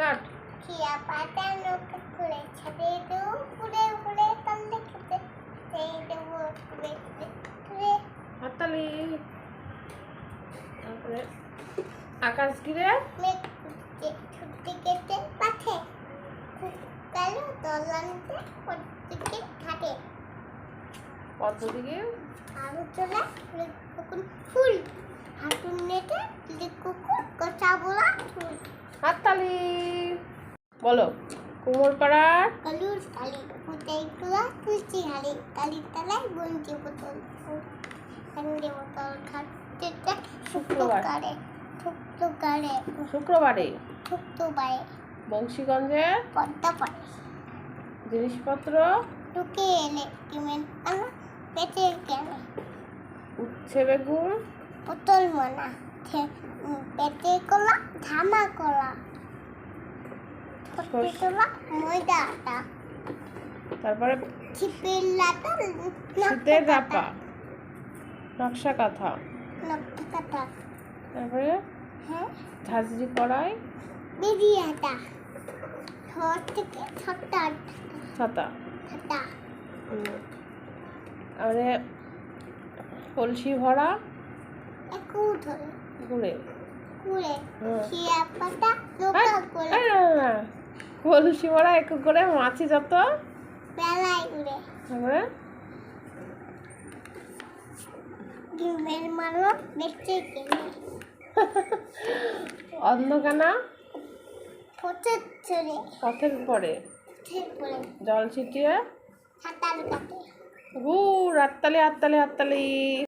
Start খিয়া পাতা নৌকা করে ছাদে তো উড়ে উড়ে তলে খেতে সেই দেবো উড়ে তারপরে আকাশ ঘিরে। মেঘ ছুটে কেটে পাঠে গেল দলানিতে প্রত্যেকে ঘাটে পদ্ম দিকে। আরও চলে ফুল। হাঁটুর নেটে কুকুর গোছা বলা ফুল। হাততালি। বলো। কুমোরপাড়ার? কালুর কালি ফুটাই গুলা তুলছি হাড়ি কালির তলায় বঞ্চি বোতল সঙ্গে বোতল খাটতে শুক্রবার। শুক্রবারে শুক্রবারে। শুক্রবারে? বংশীগঞ্জে? পদ্মা পারে জিনিসপত্র? ঢুকে এলে কিমেন আনা পেটে কেনে উচ্ছে বেগুন? বোতল মনা পেটে কলা ধামা কলা। তারপরে শীতের রাপা। নকশা কাঁথা। তারপরে হ্যাঁ? ঝাঁঝরি কড়াই। ঘর ছাতা। কলসি ভরা। ধরে। ঘুরে। কলসি ভরা একটু করে মাছি যত। তারপরে? অন্ধকানা? পথের পরে। জল ছিটিয়ে। হাততালি হাততালি হাততালি।